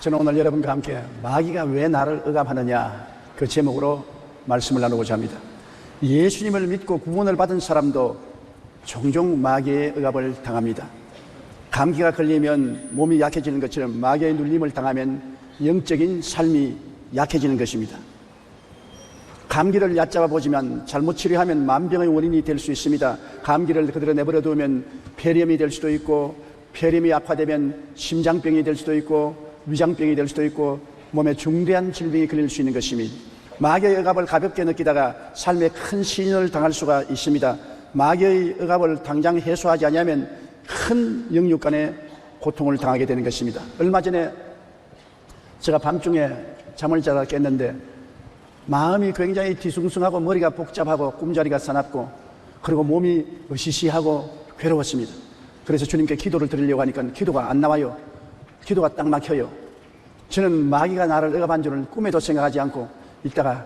저는 오늘 여러분과 함께 마귀가 왜 나를 억압하느냐 그 제목으로 말씀을 나누고자 합니다. 예수님을 믿고 구원을 받은 사람도 종종 마귀의 억압을 당합니다. 감기가 걸리면 몸이 약해지는 것처럼 마귀의 눌림을 당하면 영적인 삶이 약해지는 것입니다. 감기를 얕잡아 보지만 잘못 치료하면 만병의 원인이 될 수 있습니다. 감기를 그대로 내버려 두면 폐렴이 될 수도 있고 폐렴이 악화되면 심장병이 될 수도 있고 위장병이 될 수도 있고 몸에 중대한 질병이 걸릴 수 있는 것입니다. 마귀의 억압을 가볍게 느끼다가 삶에 큰 시련을 당할 수가 있습니다. 마귀의 억압을 당장 해소하지 않으면 큰 영육 간의 고통을 당하게 되는 것입니다. 얼마 전에 제가 밤중에 잠을 자다 깼는데 마음이 굉장히 뒤숭숭하고 머리가 복잡하고 꿈자리가 사납고 그리고 몸이 으시시하고 괴로웠습니다. 그래서 주님께 기도를 드리려고 하니까 기도가 안 나와요. 기도가 딱 막혀요. 저는 마귀가 나를 억압한 줄은 꿈에도 생각하지 않고 있다가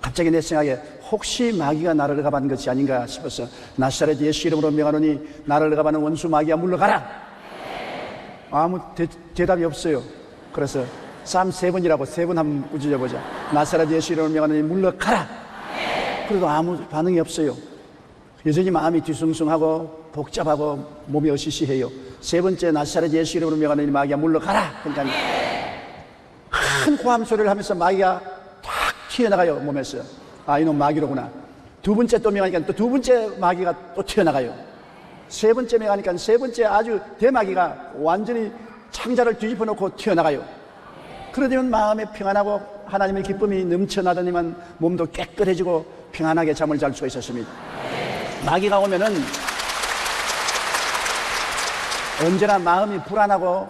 갑자기 내 생각에 혹시 마귀가 나를 억압한 것이 아닌가 싶어서 나사렛 예수 이름으로 명하노니 나를 억압하는 원수 마귀야 물러가라. 아무 대, 대답이 없어요. 그래서 쌈 세 번이라고 세 번 한번 꾸짖어 보자. 나사렛 예수 이름으로 명하노니 물러가라. 그래도 아무 반응이 없어요. 여전히 마음이 뒤숭숭하고 복잡하고 몸이 어시시해요. 세 번째 나사렛 예수 이름으로 명하노니 마귀야 물러가라. 그러니까 큰 고함 소리를 하면서 마귀가 탁 튀어나가요 몸에서. 아 이놈 마귀로구나. 두 번째 또 명하니까 또 두 번째 마귀가 또 튀어나가요. 세 번째 명하니까 세 번째 아주 대마귀가 완전히 창자를 뒤집어 놓고 튀어나가요. 그러면 마음에 평안하고 하나님의 기쁨이 넘쳐나더니만 몸도 깨끗해지고 평안하게 잠을 잘 수가 있었습니다. 마귀가 오면은 언제나 마음이 불안하고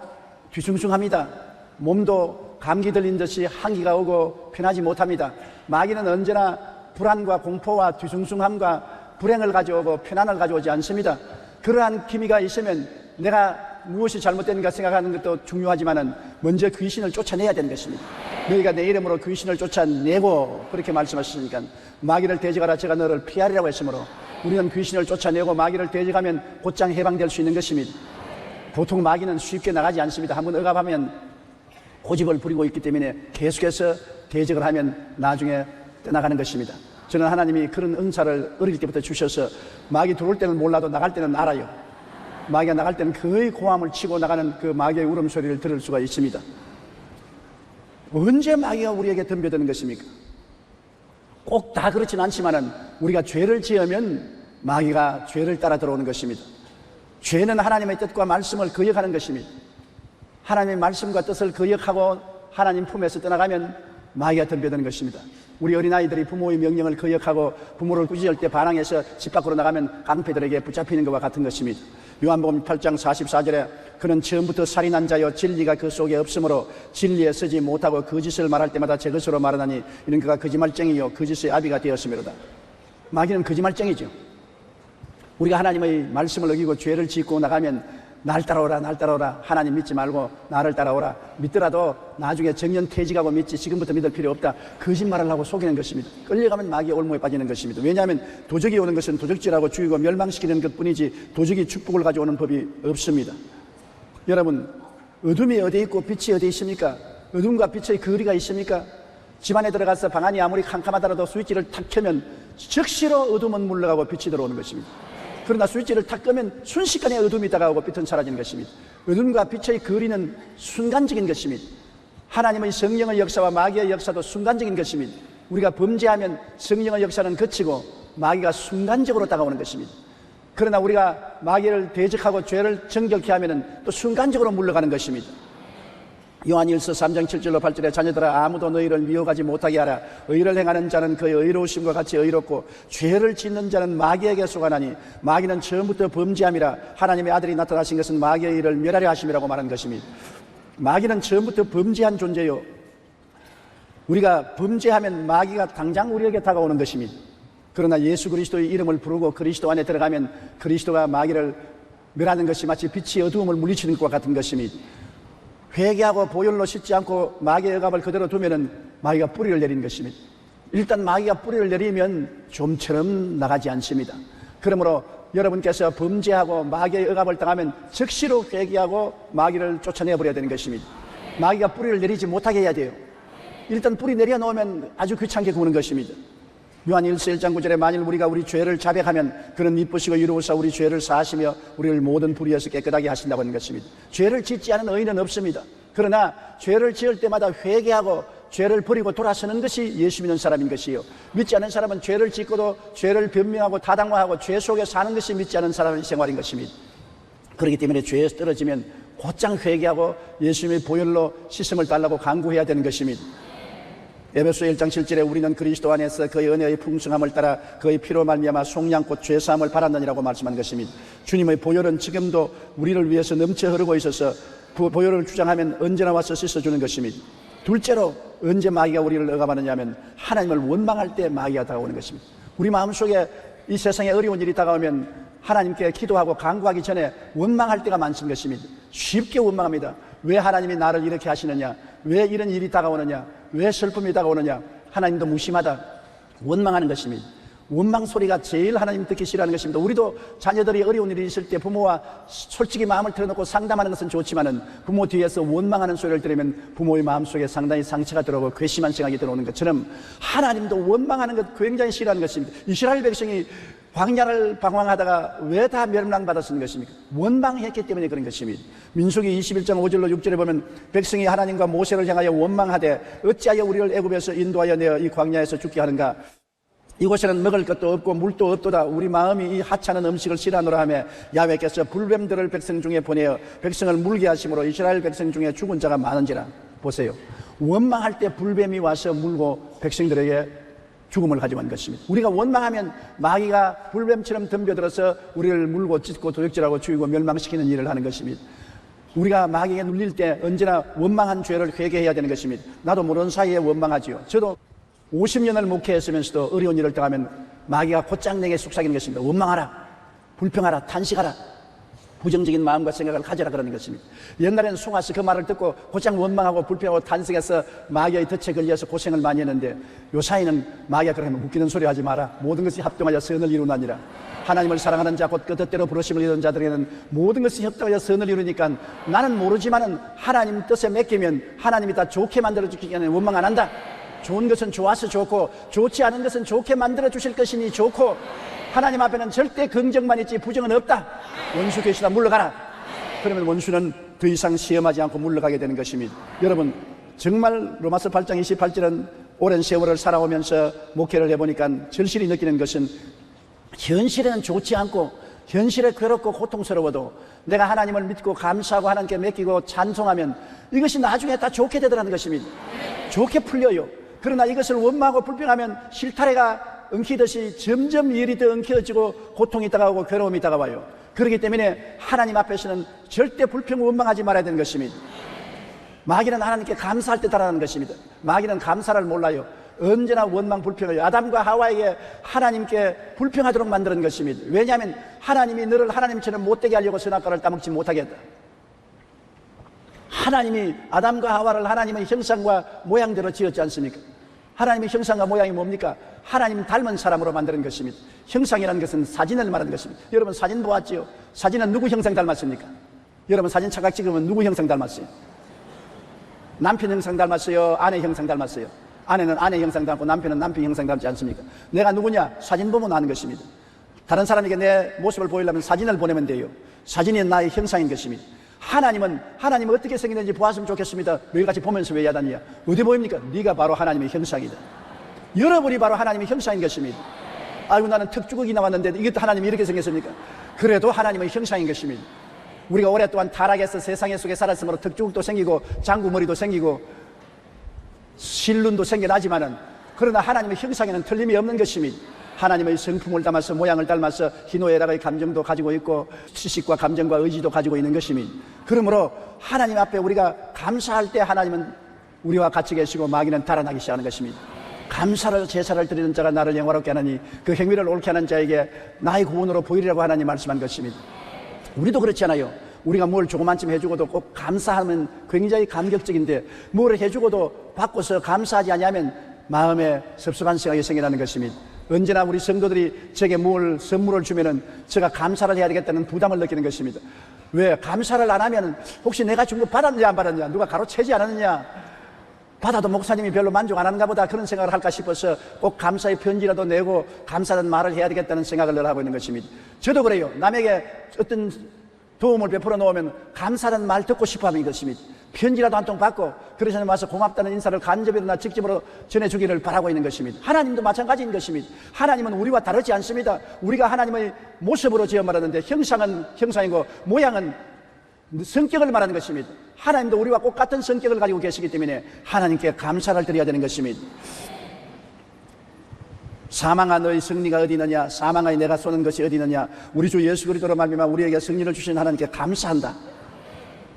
뒤숭숭합니다. 몸도 감기 들린 듯이 한기가 오고 편하지 못합니다. 마귀는 언제나 불안과 공포와 뒤숭숭함과 불행을 가져오고 편안을 가져오지 않습니다. 그러한 기미가 있으면 내가 무엇이 잘못된가 생각하는 것도 중요하지만은 먼저 귀신을 쫓아내야 되는 것입니다. 너희가 내 이름으로 귀신을 쫓아내고 그렇게 말씀하시니까 마귀를 대적하라 제가 너를 피하리라고 했으므로 우리는 귀신을 쫓아내고 마귀를 대적하면 곧장 해방될 수 있는 것입니다. 보통 마귀는 쉽게 나가지 않습니다. 한번 억압하면 고집을 부리고 있기 때문에 계속해서 대적을 하면 나중에 떠나가는 것입니다. 저는 하나님이 그런 은사를 어릴 때부터 주셔서 마귀 들어올 때는 몰라도 나갈 때는 알아요. 마귀가 나갈 때는 거의 고함을 치고 나가는 그 마귀의 울음소리를 들을 수가 있습니다. 언제 마귀가 우리에게 덤벼드는 것입니까? 꼭 다 그렇진 않지만은 우리가 죄를 지으면 마귀가 죄를 따라 들어오는 것입니다. 죄는 하나님의 뜻과 말씀을 거역하는 것입니다. 하나님의 말씀과 뜻을 거역하고 하나님 품에서 떠나가면 마귀가 덤벼드는 것입니다. 우리 어린아이들이 부모의 명령을 거역하고 부모를 꾸짖을 때 반항해서 집 밖으로 나가면 깡패들에게 붙잡히는 것과 같은 것입니다. 요한복음 8장 44절에 그는 처음부터 살인한 자여 진리가 그 속에 없으므로 진리에 서지 못하고 거짓을 말할 때마다 제 것으로 말하나니 이는 그가 거짓말쟁이요 거짓의 아비가 되었음이로다. 마귀는 거짓말쟁이죠. 우리가 하나님의 말씀을 어기고 죄를 짓고 나가면 날 따라오라 날 따라오라. 하나님 믿지 말고 나를 따라오라. 믿더라도 나중에 정년 퇴직하고 믿지 지금부터 믿을 필요 없다. 거짓말을 하고 속이는 것입니다. 끌려가면 마귀의 올무에 빠지는 것입니다. 왜냐하면 도적이 오는 것은 도적질하고 죽이고 멸망시키는 것 뿐이지 도적이 축복을 가져오는 법이 없습니다. 여러분 어둠이 어디 있고 빛이 어디 있습니까? 어둠과 빛의 거리가 있습니까? 집안에 들어가서 방안이 아무리 캄캄하더라도 스위치를 탁 켜면 즉시로 어둠은 물러가고 빛이 들어오는 것입니다 그러나 스위치를 탁 끄면 순식간에 어둠이 다가오고 빛은 사라지는 것입니다. 어둠과 빛의 거리는 순간적인 것입니다. 하나님의 성령의 역사와 마귀의 역사도 순간적인 것입니다. 우리가 범죄하면 성령의 역사는 거치고 마귀가 순간적으로 다가오는 것입니다. 그러나 우리가 마귀를 대적하고 죄를 정결케 하면 또 순간적으로 물러가는 것입니다. 요한일서 3장 7절로 8절에 자녀들아 아무도 너희를 미워하지 못하게 하라. 의를 행하는 자는 그의 의로우심과 같이 의롭고 죄를 짓는 자는 마귀에게 속하나니 마귀는 처음부터 범죄함이라 하나님의 아들이 나타나신 것은 마귀의 일을 멸하려 하심이라고 말한 것입니다 마귀는 처음부터 범죄한 존재요. 우리가 범죄하면 마귀가 당장 우리에게 다가오는 것입니다 그러나 예수 그리스도의 이름을 부르고 그리스도 안에 들어가면 그리스도가 마귀를 멸하는 것이 마치 빛이 어두움을 물리치는 것과 같은 것입니다 회개하고 보혈로 씻지 않고 마귀의 억압을 그대로 두면은 마귀가 뿌리를 내리는 것입니다. 일단 마귀가 뿌리를 내리면 좀처럼 나가지 않습니다. 그러므로 여러분께서 범죄하고 마귀의 억압을 당하면 즉시로 회개하고 마귀를 쫓아내 버려야 되는 것입니다. 마귀가 뿌리를 내리지 못하게 해야 돼요. 일단 뿌리 내려 놓으면 아주 귀찮게 구는 것입니다. 요한 1서 1장 9절에 만일 우리가 우리 죄를 자백하면 그는 미쁘시고 이루어서 우리 죄를 사하시며 우리를 모든 불의에서 깨끗하게 하신다고 하는 것입니다. 죄를 짓지 않은 의인은 없습니다. 그러나 죄를 지을 때마다 회개하고 죄를 버리고 돌아서는 것이 예수 믿는 사람인 것이요. 믿지 않은 사람은 죄를 짓고도 죄를 변명하고 타당화하고 죄 속에 사는 것이 믿지 않은 사람의 생활인 것입니다. 그렇기 때문에 죄에서 떨어지면 곧장 회개하고 예수님의 보혈로 씻음을 달라고 간구해야 되는 것입니다. 에베소 1장 7절에 우리는 그리스도 안에서 그의 은혜의 풍성함을 따라 그의 피로 말미암아 속량꽃 죄사함을 받았느니라고 말씀한 것입니다. 주님의 보혈은 지금도 우리를 위해서 넘쳐 흐르고 있어서 그 보혈을 주장하면 언제나 와서 씻어주는 것입니다. 둘째로 언제 마귀가 우리를 억압하느냐 하면 하나님을 원망할 때 마귀가 다가오는 것입니다. 우리 마음속에 이 세상에 어려운 일이 다가오면 하나님께 기도하고 간구하기 전에 원망할 때가 많은 것입니다. 쉽게 원망합니다. 왜 하나님이 나를 이렇게 하시느냐? 왜 이런 일이 다가오느냐? 왜 슬픔이 다가오느냐? 하나님도 무심하다. 원망하는 것입니다. 원망 소리가 제일 하나님 듣기 싫어하는 것입니다. 우리도 자녀들이 어려운 일이 있을 때 부모와 솔직히 마음을 털어놓고 상담하는 것은 좋지만은 부모 뒤에서 원망하는 소리를 들으면 부모의 마음속에 상당히 상처가 들어오고 괘씸한 생각이 들어오는 것처럼 하나님도 원망하는 것 굉장히 싫어하는 것입니다. 이스라엘 백성이 광야를 방황하다가 왜 다 멸망 받았는 것입니까? 원망했기 때문에 그런 것입니다. 민수기 21장 5절로 6절에 보면 백성이 하나님과 모세를 향하여 원망하되 어찌하여 우리를 애굽에서 인도하여 내어 이 광야에서 죽게 하는가? 이곳에는 먹을 것도 없고 물도 없도다. 우리 마음이 이 하찮은 음식을 싫어하노라 하며 야외께서 불뱀들을 백성 중에 보내어 백성을 물게 하심으로 이스라엘 백성 중에 죽은 자가 많은지라. 보세요. 원망할 때 불뱀이 와서 물고 백성들에게 죽음을 가져간 것입니다. 우리가 원망하면 마귀가 불뱀처럼 덤벼들어서 우리를 물고 찢고 도둑질하고 죽이고 멸망시키는 일을 하는 것입니다. 우리가 마귀에 눌릴 때 언제나 원망한 죄를 회개해야 되는 것입니다. 나도 모르는 사이에 원망하지요. 저도 50년을 목회했으면서도 어려운 일을 당하면 마귀가 곧장 내게 속삭이는 것입니다. 원망하라, 불평하라, 탄식하라. 부정적인 마음과 생각을 가져라 그러는 것입니다. 옛날에는 송아씨 그 말을 듣고 곧장 원망하고 불평하고 탄식해서 마귀의 덫에 걸려서 고생을 많이 했는데 요사이는 마귀가 그러면 웃기는 소리 하지 마라. 모든 것이 합동하여 선을 이루나니라. 하나님을 사랑하는 자, 곧 그 뜻대로 부르심을 이루는 자들에게는 모든 것이 협동하여 선을 이루니까 나는 모르지만은 하나님 뜻에 맡기면 하나님이 다 좋게 만들어 주기 때문에 원망 안 한다. 좋은 것은 좋아서 좋고 좋지 않은 것은 좋게 만들어 주실 것이니 좋고 하나님 앞에는 절대 긍정만 있지 부정은 없다. 원수 계시다 물러가라. 그러면 원수는 더 이상 시험하지 않고 물러가게 되는 것입니다. 여러분 정말 로마서 8장 28절은 오랜 세월을 살아오면서 목회를 해보니까 절실히 느끼는 것은 현실에는 좋지 않고 현실에 괴롭고 고통스러워도 내가 하나님을 믿고 감사하고 하나님께 맡기고 찬송하면 이것이 나중에 다 좋게 되더라는 것입니다. 좋게 풀려요. 그러나 이것을 원망하고 불평하면 실타래가 엉키듯이 점점 일이 더 엉켜지고 고통이 다가오고 괴로움이 다가와요. 그렇기 때문에 하나님 앞에서는 절대 불평 원망하지 말아야 되는 것입니다. 마귀는 하나님께 감사할 때 달아나는 것입니다. 마귀는 감사를 몰라요. 언제나 원망 불평을 아담과 하와에게 하나님께 불평하도록 만드는 것입니다. 왜냐하면 하나님이 너를 하나님처럼 못되게 하려고 선악과를 따먹지 못하게 했다. 하나님이 아담과 하와를 하나님의 형상과 모양대로 지었지 않습니까? 하나님의 형상과 모양이 뭡니까? 하나님 닮은 사람으로 만드는 것입니다. 형상이라는 것은 사진을 말하는 것입니다. 여러분 사진 보았지요? 사진은 누구 형상 닮았습니까? 여러분 사진 착각 찍으면 누구 형상 닮았어요? 남편 형상 닮았어요? 아내 형상 닮았어요? 아내는 아내 형상 닮고 남편은 남편 형상 닮지 않습니까? 내가 누구냐? 사진 보면 아는 것입니다. 다른 사람에게 내 모습을 보이려면 사진을 보내면 돼요. 사진이 나의 형상인 것입니다. 하나님은 하나님은 어떻게 생겼는지 보았으면 좋겠습니다. 매일같이 보면서 왜 야단이야? 어디 보입니까? 네가 바로 하나님의 형상이다. 여러분이 바로 하나님의 형상인 것입니다. 아이고 나는 턱주걱이 나왔는데 이것도 하나님이 이렇게 생겼습니까? 그래도 하나님의 형상인 것입니다. 우리가 오랫동안 타락해서 세상에 속에 살았으므로 턱주걱도 생기고 장구머리도 생기고 실눈도 생겨나지만은 그러나 하나님의 형상에는 틀림이 없는 것입니다. 하나님의 성품을 담아서 모양을 닮아서 희노애락의 감정도 가지고 있고 지식과 감정과 의지도 가지고 있는 것입니다. 그러므로 하나님 앞에 우리가 감사할 때 하나님은 우리와 같이 계시고 마귀는 달아나기 시작하는 것입니다. 감사를 제사를 드리는 자가 나를 영화롭게 하나니 그 행위를 옳게 하는 자에게 나의 구원으로 보이리라고 하나님 말씀한 것입니다. 우리도 그렇잖아요. 우리가 뭘 조그만쯤 해주고도 꼭 감사하면 굉장히 감격적인데 뭘 해주고도 바꿔서 감사하지 않으면 마음에 섭섭한 생각이 생겨나는 것입니다. 언제나 우리 성도들이 제게 뭘 선물을 주면은 제가 감사를 해야 되겠다는 부담을 느끼는 것입니다. 왜? 감사를 안 하면 혹시 내가 준 거 받았느냐 안 받았느냐 누가 가로채지 않았느냐 받아도 목사님이 별로 만족 안 하는가 보다 그런 생각을 할까 싶어서 꼭 감사의 편지라도 내고 감사하는 말을 해야 되겠다는 생각을 늘 하고 있는 것입니다. 저도 그래요. 남에게 어떤 도움을 베풀어 놓으면 감사하는 말 듣고 싶어 하는 것입니다. 편지라도 한 통 받고 그러시는 와서 고맙다는 인사를 간접이나 직접으로 전해주기를 바라고 있는 것입니다. 하나님도 마찬가지인 것입니다. 하나님은 우리와 다르지 않습니다. 우리가 하나님의 모습으로 지어 말하는데 형상은 형상이고 모양은 성격을 말하는 것입니다. 하나님도 우리와 똑같은 성격을 가지고 계시기 때문에 하나님께 감사를 드려야 되는 것입니다. 사망아 너의 승리가 어디 있느냐 사망아 내가 쏘는 것이 어디 있느냐 우리 주 예수 그리스도로 말미암아 우리에게 승리를 주신 하나님께 감사한다.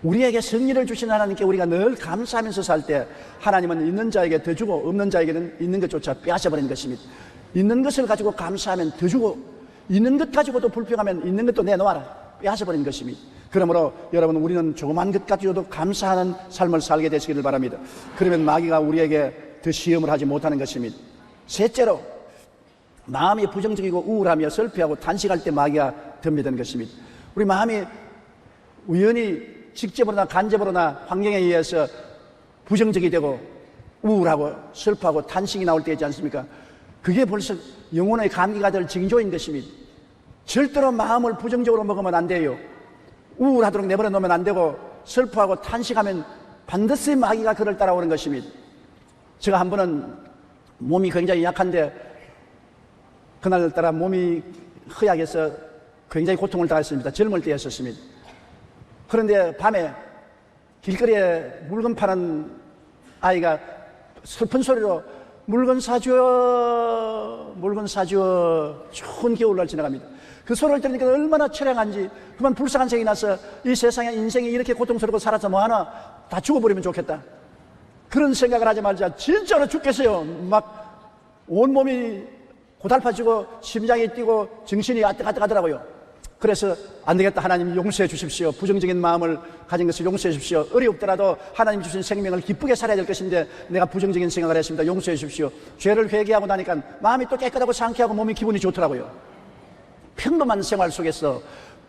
우리에게 승리를 주신 하나님께 우리가 늘 감사하면서 살 때 하나님은 있는 자에게 더 주고 없는 자에게는 있는 것조차 빼앗아 버리는 것입니다. 있는 것을 가지고 감사하면 더 주고 있는 것 가지고도 불평하면 있는 것도 내놓아라 빼앗아 버리는 것입니다. 그러므로 여러분 우리는 조그만 것 가지고도 감사하는 삶을 살게 되시기를 바랍니다. 그러면 마귀가 우리에게 더 시험을 하지 못하는 것입니다. 셋째로 마음이 부정적이고 우울하며 슬퍼하고 단식할 때 마귀가 덤비는 것입니다. 우리 마음이 우연히 직접으로나 간접으로나 환경에 의해서 부정적이 되고 우울하고 슬퍼하고 탄식이 나올 때 있지 않습니까? 그게 벌써 영혼의 감기가 될 징조인 것입니다. 절대로 마음을 부정적으로 먹으면 안 돼요. 우울하도록 내버려 놓으면 안 되고 슬퍼하고 탄식하면 반드시 마귀가 그를 따라오는 것입니다. 제가 한 번은 몸이 굉장히 약한데 그날따라 몸이 허약해서 굉장히 고통을 당했습니다. 젊을 때였었습니다. 그런데 밤에 길거리에 물건 파는 아이가 슬픈 소리로 물건 사줘, 물건 사줘. 좋은 겨울날 지나갑니다. 그 소리를 들으니까 얼마나 처량한지, 그만 불쌍한 생이 나서 이 세상에 인생이 이렇게 고통스럽고 살아서 뭐하나 다 죽어버리면 좋겠다. 그런 생각을 하지 말자. 진짜로 죽겠어요. 막 온몸이 고달파지고 심장이 뛰고 정신이 아득아득하더라고요. 그래서 안 되겠다. 하나님 용서해 주십시오. 부정적인 마음을 가진 것을 용서해 주십시오. 어렵더라도 하나님 주신 생명을 기쁘게 살아야 될 것인데 내가 부정적인 생각을 했습니다. 용서해 주십시오. 죄를 회개하고 나니까 마음이 또 깨끗하고 상쾌하고 몸이 기분이 좋더라고요. 평범한 생활 속에서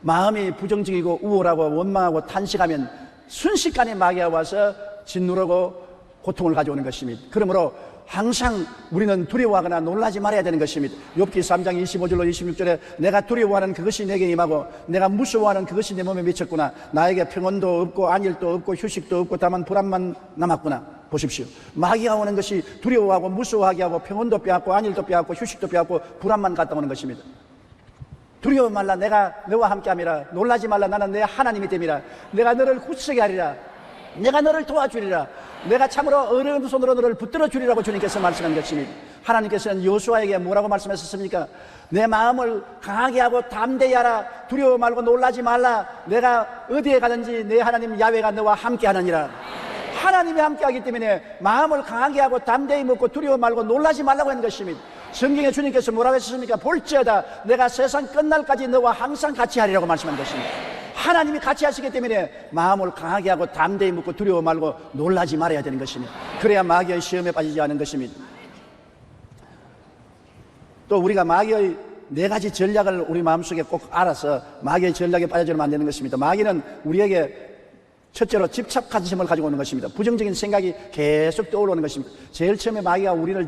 마음이 부정적이고 우울하고 원망하고 탄식하면 순식간에 마귀가 와서 짓누르고 고통을 가져오는 것입니다. 그러므로 항상 우리는 두려워하거나 놀라지 말아야 되는 것입니다. 욥기 3장 25절로 26절에 내가 두려워하는 그것이 내게 임하고 내가 무서워하는 그것이 내 몸에 미쳤구나. 나에게 평온도 없고 안일도 없고 휴식도 없고 다만 불안만 남았구나. 보십시오. 마귀가 오는 것이 두려워하고 무서워하게 하고 평온도 빼앗고 안일도 빼앗고 휴식도 빼앗고 불안만 갖다 오는 것입니다. 두려워 말라 내가 너와 함께 함이라 놀라지 말라 나는 내 하나님이 됨이라 내가 너를 굳세게 하리라 내가 너를 도와주리라. 내가 참으로 어려운 손으로 너를 붙들어 주리라고 주님께서 말씀한 것입니다 하나님께서는 요수아에게 뭐라고 말씀하셨습니까? 내 마음을 강하게 하고 담대히 하라. 두려워 말고 놀라지 말라. 내가 어디에 가든지 내 하나님 야외가 너와 함께 하느니라. 하나님이 함께 하기 때문에 마음을 강하게 하고 담대히 먹고 두려워 말고 놀라지 말라고 하는 것입니다. 성경에 주님께서 뭐라고 하셨습니까? 볼지어다 내가 세상 끝날까지 너와 항상 같이 하리라고 말씀한 것입니다. 하나님이 같이 하시기 때문에 마음을 강하게 하고 담대히 묻고 두려워 말고 놀라지 말아야 되는 것입니다. 그래야 마귀의 시험에 빠지지 않은 것입니다. 또 우리가 마귀의 네 가지 전략을 우리 마음속에 꼭 알아서 마귀의 전략에 빠져들면 안 되는 것입니다. 마귀는 우리에게 첫째로 집착하심을 가지고 오는 것입니다. 부정적인 생각이 계속 떠오르는 것입니다. 제일 처음에 마귀가 우리를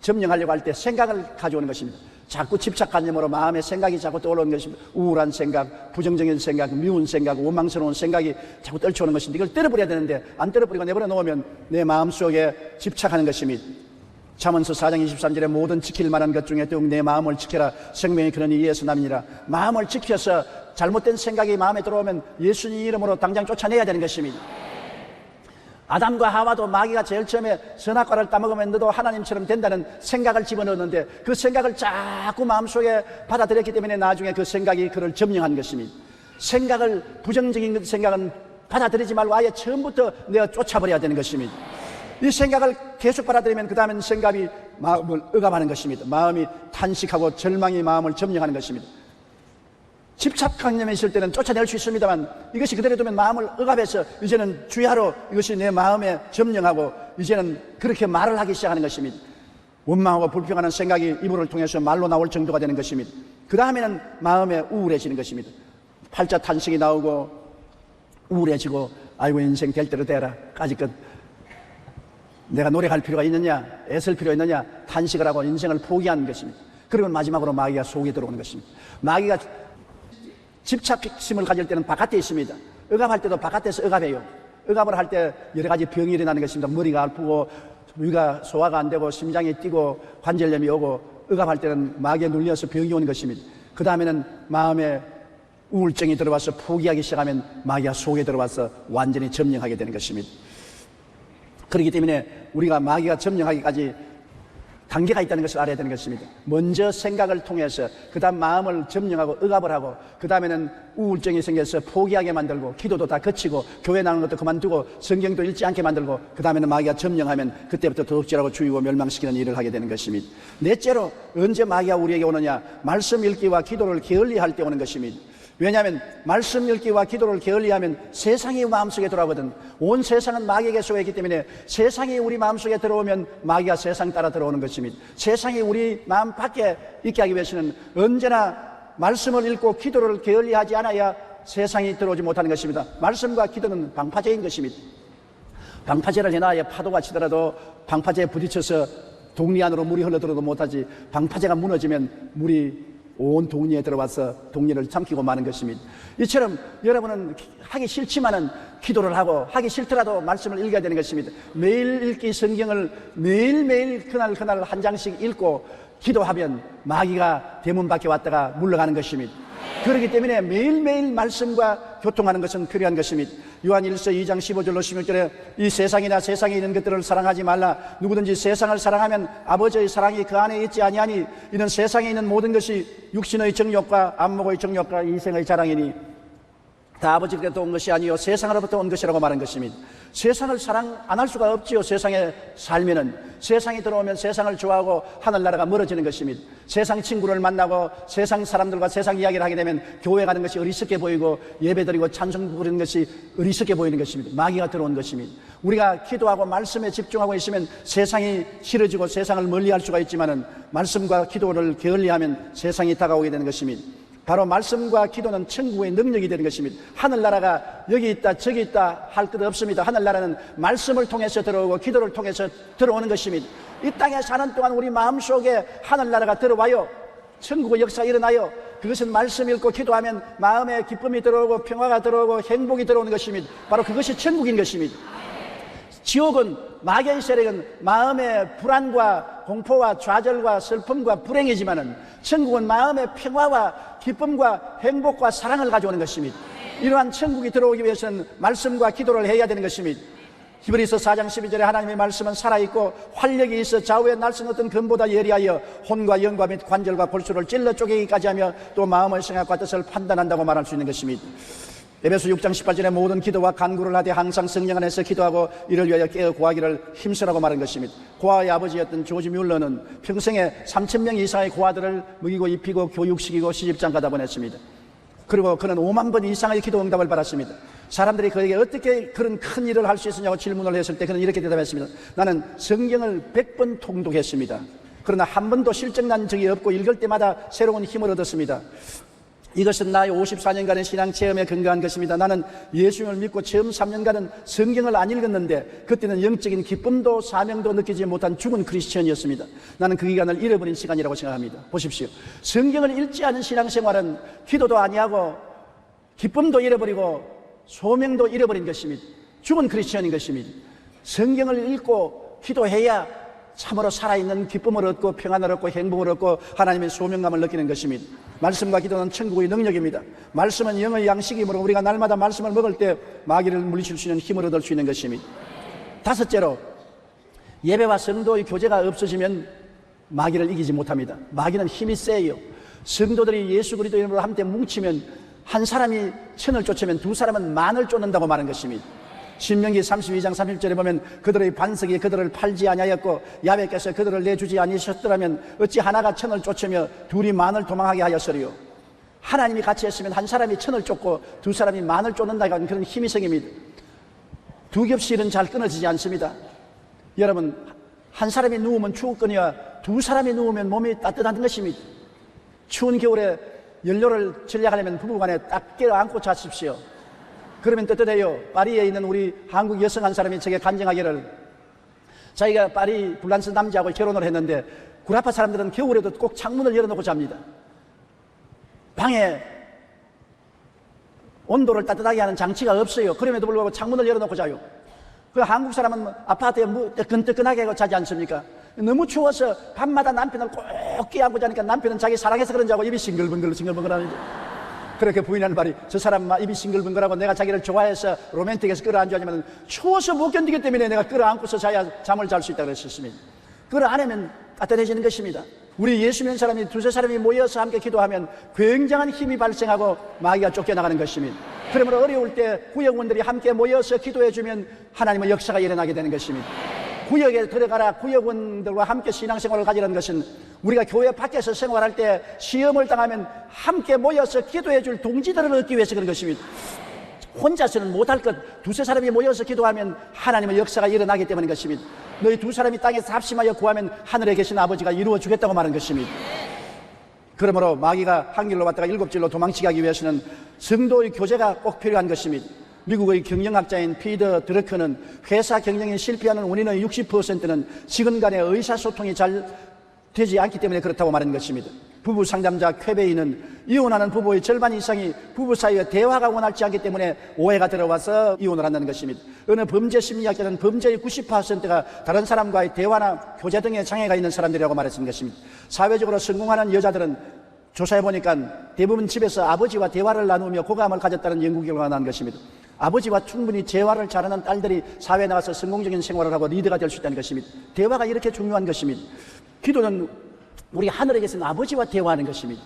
점령하려고 할 때 생각을 가져오는 것입니다. 자꾸 집착관념으로 마음의 생각이 자꾸 떠오르는 것입니다. 우울한 생각, 부정적인 생각, 미운 생각, 원망스러운 생각이 자꾸 떨쳐오는 것입니다. 이걸 때려버려야 되는데 안 때려버리고 내버려 놓으면 내 마음속에 집착하는 것입니다. 잠언서 4장 23절에 모든 지킬 만한 것 중에 더욱 내 마음을 지켜라 생명이 그러니 이에서 남이니라 마음을 지켜서 잘못된 생각이 마음에 들어오면 예수님 이름으로 당장 쫓아내야 되는 것입니다. 아담과 하와도 마귀가 제일 처음에 선악과를 따먹으면 너도 하나님처럼 된다는 생각을 집어넣었는데 그 생각을 자꾸 마음속에 받아들였기 때문에 나중에 그 생각이 그를 점령한 것입니다. 생각을 부정적인 생각은 받아들이지 말고 아예 처음부터 내가 쫓아버려야 되는 것입니다. 이 생각을 계속 받아들이면 그 다음엔 생각이 마음을 억압하는 것입니다. 마음이 탄식하고 절망이 마음을 점령하는 것입니다. 집착관념에 있을 때는 쫓아낼 수 있습니다만 이것이 그대로 두면 마음을 억압해서 이제는 주야로 이것이 내 마음에 점령하고 이제는 그렇게 말을 하기 시작하는 것입니다. 원망하고 불평하는 생각이 이불을 통해서 말로 나올 정도가 되는 것입니다. 그 다음에는 마음에 우울해지는 것입니다. 팔자 탄식이 나오고 우울해지고 아이고 인생 될 대로 되라 까지껏 내가 노력할 필요가 있느냐 애쓸 필요 있느냐 탄식을 하고 인생을 포기하는 것입니다 그리고 마지막으로 마귀가 속에 들어오는 것입니다 마귀가 집착심을 가질 때는 바깥에 있습니다. 억압할 때도 바깥에서 억압해요. 억압을 할 때 여러 가지 병이 일어나는 것입니다. 머리가 아프고 위가 소화가 안 되고 심장이 뛰고 관절염이 오고 억압할 때는 마귀에 눌려서 병이 오는 것입니다. 그 다음에는 마음에 우울증이 들어와서 포기하기 시작하면 마귀가 속에 들어와서 완전히 점령하게 되는 것입니다. 그렇기 때문에 우리가 마귀가 점령하기까지 단계가 있다는 것을 알아야 되는 것입니다. 먼저 생각을 통해서 그 다음 마음을 점령하고 억압을 하고 그 다음에는 우울증이 생겨서 포기하게 만들고 기도도 다 거치고 교회 나오는 것도 그만두고 성경도 읽지 않게 만들고 그 다음에는 마귀가 점령하면 그때부터 도둑질하고 죽이고 멸망시키는 일을 하게 되는 것입니다. 넷째로 언제 마귀가 우리에게 오느냐 말씀 읽기와 기도를 게을리 할 때 오는 것입니다. 왜냐하면 말씀 읽기와 기도를 게을리하면 세상이 마음속에 들어오거든. 온 세상은 마귀에게 속했기 때문에 세상이 우리 마음속에 들어오면 마귀가 세상 따라 들어오는 것입니다. 세상이 우리 마음 밖에 있게 하기 위해서는 언제나 말씀을 읽고 기도를 게을리하지 않아야 세상이 들어오지 못하는 것입니다. 말씀과 기도는 방파제인 것입니다. 방파제를 해놔야 파도가 치더라도 방파제에 부딪혀서 동리 안으로 물이 흘러들어도 못하지 방파제가 무너지면 물이 온 동리에 들어와서 동리를 삼키고 마는 것입니다. 이처럼 여러분은 하기 싫지만은 기도를 하고 하기 싫더라도 말씀을 읽어야 되는 것입니다. 매일 읽기 성경을 매일매일 그날 그날 한 장씩 읽고 기도하면 마귀가 대문 밖에 왔다가 물러가는 것입니다. 그렇기 때문에 매일매일 말씀과 교통하는 것은 필요한 것입니다. 요한 1서 2장 15절로 16절에 이 세상이나 세상에 있는 것들을 사랑하지 말라. 누구든지 세상을 사랑하면 아버지의 사랑이 그 안에 있지 아니하니 이는 세상에 있는 모든 것이 육신의 정욕과 안목의 정욕과 이생의 자랑이니 다 아버지께로부터 온 것이 아니요 세상으로부터 온 것이라고 말한 것입니다. 세상을 사랑 안 할 수가 없지요. 세상에 살면은 세상이 들어오면 세상을 좋아하고 하늘나라가 멀어지는 것입니다. 세상 친구를 만나고 세상 사람들과 세상 이야기를 하게 되면 교회 가는 것이 어리석게 보이고 예배드리고 찬송 부르는 것이 어리석게 보이는 것입니다. 마귀가 들어온 것입니다. 우리가 기도하고 말씀에 집중하고 있으면 세상이 싫어지고 세상을 멀리할 수가 있지만은 말씀과 기도를 게을리하면 세상이 다가오게 되는 것입니다. 바로 말씀과 기도는 천국의 능력이 되는 것입니다. 하늘나라가 여기 있다 저기 있다 할 것 없습니다. 하늘나라는 말씀을 통해서 들어오고 기도를 통해서 들어오는 것입니다. 이 땅에 사는 동안 우리 마음속에 하늘나라가 들어와요. 천국의 역사 일어나요. 그것은 말씀 읽고 기도하면 마음에 기쁨이 들어오고 평화가 들어오고 행복이 들어오는 것입니다. 바로 그것이 천국인 것입니다. 지옥은 마귀의 세력은 마음의 불안과 공포와 좌절과 슬픔과 불행이지만은 천국은 마음의 평화와 기쁨과 행복과 사랑을 가져오는 것입니다. 이러한 천국이 들어오기 위해서는 말씀과 기도를 해야 되는 것입니다. 히브리서 4장 12절에 하나님의 말씀은 살아있고 활력이 있어 좌우의 날선 어떤 금보다 예리하여 혼과 영과 및 관절과 골수를 찔러 쪼개기까지 하며 또 마음의 생각과 뜻을 판단한다고 말할 수 있는 것입니다. 에베소 6장 18절에 모든 기도와 간구를 하되 항상 성령 안에서 기도하고 이를 위하여 깨어 구하기를 힘쓰라고 말한 것입니다. 고아의 아버지였던 조지 뮬러는 평생에 3천 명 이상의 고아들을 먹이고 입히고 교육시키고 시집장 가다 보냈습니다. 그리고 그는 5만 번 이상의 기도 응답을 받았습니다. 사람들이 그에게 어떻게 그런 큰 일을 할 수 있었냐고 질문을 했을 때 그는 이렇게 대답했습니다. 나는 성경을 100번 통독했습니다. 그러나 한 번도 실증난 적이 없고 읽을 때마다 새로운 힘을 얻었습니다. 이것은 나의 54년간의 신앙 체험에 근거한 것입니다. 나는 예수님을 믿고 처음 3년간은 성경을 안 읽었는데 그때는 영적인 기쁨도 사명도 느끼지 못한 죽은 크리스천이었습니다. 나는 그 기간을 잃어버린 시간이라고 생각합니다. 보십시오. 성경을 읽지 않은 신앙생활은 기도도 아니하고 기쁨도 잃어버리고 소명도 잃어버린 것입니다. 죽은 크리스천인 것입니다. 성경을 읽고 기도해야 참으로 살아있는 기쁨을 얻고 평안을 얻고 행복을 얻고 하나님의 소명감을 느끼는 것입니다. 말씀과 기도는 천국의 능력입니다. 말씀은 영의 양식이므로 우리가 날마다 말씀을 먹을 때 마귀를 물리칠 수 있는 힘을 얻을 수 있는 것입니다. 다섯째로 예배와 성도의 교제가 없어지면 마귀를 이기지 못합니다. 마귀는 힘이 세요. 성도들이 예수 그리스도 이름으로 함께 뭉치면 한 사람이 천을 쫓으면 두 사람은 만을 쫓는다고 말한 것입니다. 신명기 32장 30절에 보면 그들의 반석이 그들을 팔지 아니하였고 야외께서 그들을 내주지 아니하셨더라면 어찌 하나가 천을 쫓으며 둘이 만을 도망하게 하였으리요. 하나님이 같이 했으면 한 사람이 천을 쫓고 두 사람이 만을 쫓는다는 그런 힘이 생깁니다. 두 겹씩 일은 잘 끊어지지 않습니다. 여러분 한 사람이 누우면 추웠거니와 두 사람이 누우면 몸이 따뜻한 것입니다. 추운 겨울에 연료를 전략하려면 부부간에 딱 껴안고 자십시오. 그러면 뜨뜻해요. 파리에 있는 우리 한국 여성 한 사람이 제게 간증하기를 자기가 파리 불란스 남자하고 결혼을 했는데 구라파 사람들은 겨울에도 꼭 창문을 열어놓고 잡니다. 방에 온도를 따뜻하게 하는 장치가 없어요. 그럼에도 불구하고 창문을 열어놓고 자요. 그 한국 사람은 아파트에 뭐 뜨끈뜨끈하게 하고 자지 않습니까? 너무 추워서 밤마다 남편을 꼭 끼안고 자니까 남편은 자기 사랑해서 그런지 하고 입이 싱글벙글 싱글벙글 하는데 그렇게 부인하는 말이 저 사람 막 입이 싱글벙글하고 내가 자기를 좋아해서 로맨틱해서 끌어안주하지만 추워서 못 견디기 때문에 내가 끌어안고서 자야 잠을 잘 수 있다고 안 하면 따뜻해지는 것입니다. 우리 예수 믿는 사람이 두세 사람이 모여서 함께 기도하면 굉장한 힘이 발생하고 마귀가 쫓겨나가는 것입니다. 그러므로 어려울 때 구역원들이 함께 모여서 기도해주면 하나님의 역사가 일어나게 되는 것입니다. 구역에 들어가라 구역원들과 함께 신앙생활을 가지는 것은 우리가 교회 밖에서 생활할 때 시험을 당하면 함께 모여서 기도해 줄 동지들을 얻기 위해서 그런 것입니다. 혼자서는 못할 것 두세 사람이 모여서 기도하면 하나님의 역사가 일어나기 때문인 것입니다. 너희 두 사람이 땅에서 합심하여 구하면 하늘에 계신 아버지가 이루어 주겠다고 말한 것입니다. 그러므로 마귀가 한 길로 왔다가 일곱 길로 도망치게 하기 위해서는 성도의 교제가 꼭 필요한 것입니다. 미국의 경영학자인 피더 드러커는 회사 경영에 실패하는 원인의 60%는 직원 간의 의사소통이 잘 되지 않기 때문에 그렇다고 말하는 것입니다. 부부 상담자 쾌베이는 이혼하는 부부의 절반 이상이 부부 사이에 대화가 원활치 않기 때문에 오해가 들어와서 이혼을 한다는 것입니다. 어느 범죄 심리학자는 범죄의 90%가 다른 사람과의 대화나 교제 등의 장애가 있는 사람들이라고 말했던 것입니다. 사회적으로 성공하는 여자들은 조사해 보니까 대부분 집에서 아버지와 대화를 나누며 고감을 가졌다는 연구 결과가 난 것입니다. 아버지와 충분히 재화를 잘하는 딸들이 사회에 나가서 성공적인 생활을 하고 리더가 될 수 있다는 것입니다. 대화가 이렇게 중요한 것입니다. 기도는 우리 하늘에 계신 아버지와 대화하는 것입니다.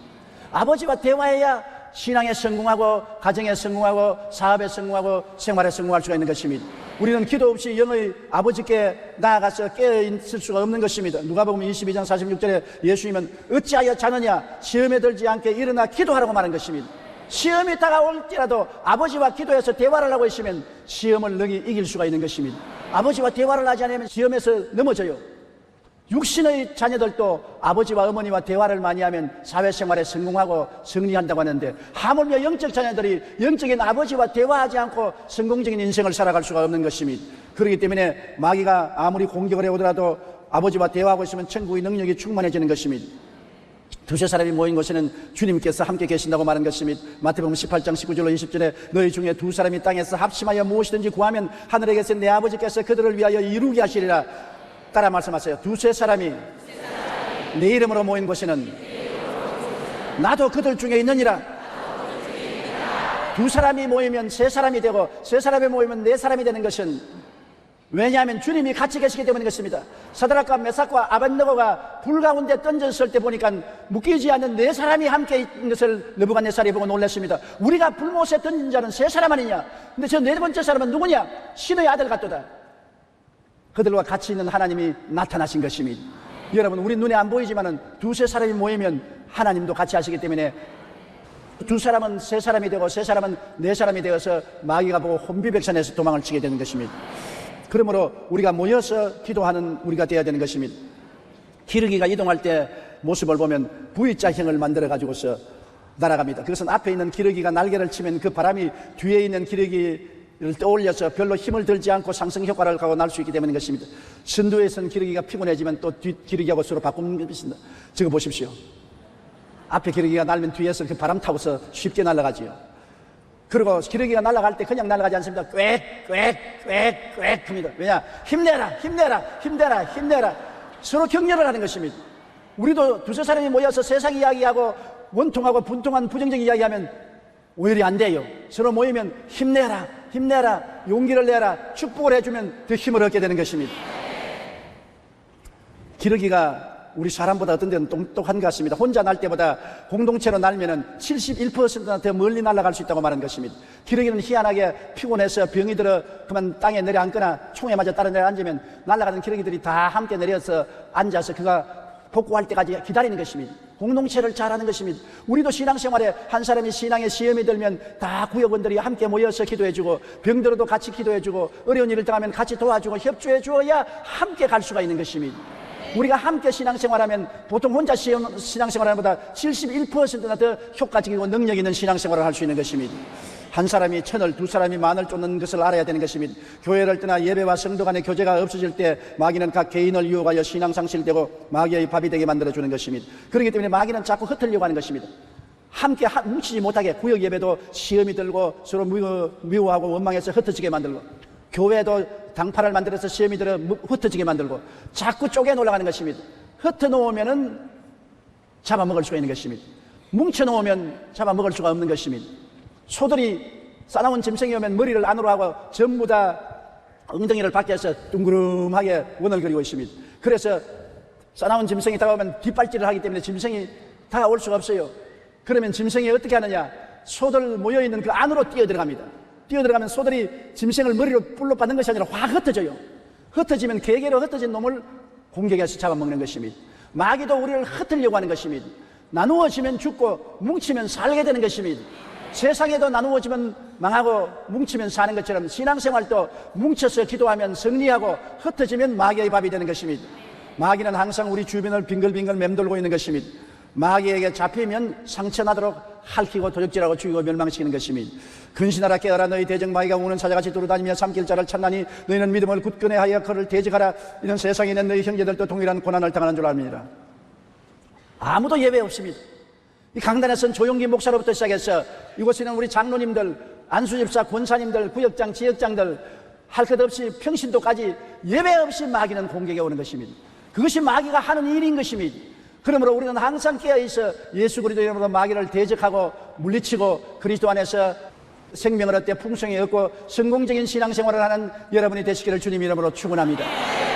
아버지와 대화해야 신앙에 성공하고 가정에 성공하고 사업에 성공하고 생활에 성공할 수가 있는 것입니다. 우리는 기도 없이 영의 아버지께 나아가서 깨어 있을 수가 없는 것입니다. 누가 보면 22장 46절에 예수님은 어찌하여 자느냐 시험에 들지 않게 일어나 기도하라고 말한 것입니다. 시험이 다가올지라도 아버지와 기도해서 대화를 하고 있으면 시험을 능히 이길 수가 있는 것입니다. 아버지와 대화를 하지 않으면 시험에서 넘어져요. 육신의 자녀들도 아버지와 어머니와 대화를 많이 하면 사회생활에 성공하고 승리한다고 하는데 하물며 영적 자녀들이 영적인 아버지와 대화하지 않고 성공적인 인생을 살아갈 수가 없는 것입니다. 그렇기 때문에 마귀가 아무리 공격을 해오더라도 아버지와 대화하고 있으면 천국의 능력이 충만해지는 것입니다. 두세 사람이 모인 곳에는 주님께서 함께 계신다고 말한 것입니다. 마태복음 18장 19절로 20절에 너희 중에 두 사람이 땅에서 합심하여 무엇이든지 구하면 하늘에 계신 내 아버지께서 그들을 위하여 이루게 하시리라. 따라 말씀하세요. 두세 사람이 내 이름으로 모인 곳에는 나도 그들 중에 있느니라. 두 사람이 모이면 세 사람이 되고 세 사람이 모이면 네 사람이 되는 것은 왜냐하면 주님이 같이 계시기 때문인 것입니다. 사드락과 메삭과 아벤노고가 불 가운데 던졌을 때 보니까 묶이지 않는 네 사람이 함께 있는 것을 느부갓네살이 보고 놀랐습니다. 우리가 불못에 던진 자는 세 사람 아니냐? 근데 저 네 번째 사람은 누구냐? 신의 아들 같도다. 그들과 같이 있는 하나님이 나타나신 것입니다. 여러분, 우리 눈에 안 보이지만은 두세 사람이 모이면 하나님도 같이 하시기 때문에 두 사람은 세 사람이 되고 세 사람은 네 사람이 되어서 마귀가 보고 혼비백산에서 도망을 치게 되는 것입니다. 그러므로 우리가 모여서 기도하는 우리가 되어야 되는 것입니다. 기러기가 이동할 때 모습을 보면 V자형을 만들어 가지고서 날아갑니다. 그것은 앞에 있는 기러기가 날개를 치면 그 바람이 뒤에 있는 기러기를 떠올려서 별로 힘을 들지 않고 상승 효과를 가고 날 수 있기 때문인 것입니다. 선두에서는 기러기가 피곤해지면 또 뒤 기러기하고 서로 바꾸는 것입니다. 저거 보십시오. 앞에 기러기가 날면 뒤에서 그 바람 타고서 쉽게 날아가지요. 그리고 기러기가 날아갈 때 그냥 날아가지 않습니다. 꽥, 꽥, 꽥, 꽥 합니다. 왜냐? 힘내라, 힘내라, 힘내라, 힘내라. 서로 격려를 하는 것입니다. 우리도 두세 사람이 모여서 세상 이야기하고 원통하고 분통한 부정적 이야기하면 오히려 안 돼요. 서로 모이면 힘내라, 힘내라, 용기를 내라, 축복을 해주면 더 힘을 얻게 되는 것입니다. 기러기가 우리 사람보다 어떤 데는 똑똑한 것 같습니다. 혼자 날 때보다 공동체로 날면은 71%나 더 멀리 날아갈 수 있다고 말하는 것입니다. 기러기는 희한하게 피곤해서 병이 들어 그만 땅에 내려앉거나 총에 맞아 따라 내려앉으면 날아가는 기러기들이 다 함께 내려서 앉아서 그가 복구할 때까지 기다리는 것입니다. 공동체를 잘하는 것입니다. 우리도 신앙생활에 한 사람이 신앙에 시험이 들면 다 구역원들이 함께 모여서 기도해주고 병들어도 같이 기도해주고 어려운 일을 당하면 같이 도와주고 협조해 주어야 함께 갈 수가 있는 것입니다. 우리가 함께 신앙생활하면 보통 혼자 신앙생활하는 것보다 71%나 더 효과적이고 능력 있는 신앙생활을 할 수 있는 것입니다. 한 사람이 천을, 두 사람이 만을 쫓는 것을 알아야 되는 것입니다. 교회를 떠나 예배와 성도 간의 교제가 없어질 때 마귀는 각 개인을 유혹하여 신앙 상실되고 마귀의 밥이 되게 만들어주는 것입니다. 그렇기 때문에 마귀는 자꾸 흩으려고 하는 것입니다. 함께 하- 뭉치지 못하게 구역 예배도 시험이 들고 서로 미워, 미워하고 원망해서 흩어지게 만들고 교회도 당파를 만들어서 시험이 들어 무- 흩어지게 만들고 자꾸 쪼개 놀아가는 것입니다. 흩어 놓으면은 잡아먹을 수가 있는 것입니다. 뭉쳐 놓으면 잡아먹을 수가 없는 것입니다. 소들이 싸나운 짐승이 오면 머리를 안으로 하고 전부 다 엉덩이를 밖에서 둥그름하게 원을 그리고 있습니다. 그래서 싸나운 짐승이 다가오면 뒷발질을 하기 때문에 짐승이 다가올 수가 없어요. 그러면 짐승이 어떻게 하느냐? 소들 모여 있는 그 안으로 뛰어 들어갑니다. 뛰어 들어가면 소들이 짐승을 머리로 뿔로 받는 것이 아니라 확 흩어져요. 흩어지면 개개로 흩어진 놈을 공격해서 잡아먹는 것입니다. 마귀도 우리를 흩으려고 하는 것입니다. 나누어지면 죽고 뭉치면 살게 되는 것입니다. 세상에도 나누어지면 망하고 뭉치면 사는 것처럼 신앙생활도 뭉쳐서 기도하면 승리하고 흩어지면 마귀의 밥이 되는 것입니다. 마귀는 항상 우리 주변을 빙글빙글 맴돌고 있는 것입니다. 마귀에게 잡히면 상처나도록 핥히고 도적질하고 죽이고 멸망시키는 것입니다. 근신하라 깨어라 너희 대적 마귀가 우는 사자같이 두루다니며 삼킬 자를 찾나니 너희는 믿음을 굳건히 하여 그를 대적하라 이는 세상에 있는 너희 형제들도 동일한 고난을 당하는 줄 압니다. 아무도 예외 없습니다. 이 강단에서는 조용기 목사로부터 시작해서 이곳에는 우리 장로님들, 안수집사, 권사님들, 구역장, 지역장들 할 것 없이 평신도까지 예외 없이 마귀는 공격해 오는 것입니다. 그것이 마귀가 하는 일인 것입니다. 그러므로 우리는 항상 깨어있어 예수 그리스도 이름으로 마귀를 대적하고 물리치고 그리스도 안에서 생명을 얻되 풍성히 얻고 성공적인 신앙생활을 하는 여러분이 되시기를 주님 이름으로 축원합니다.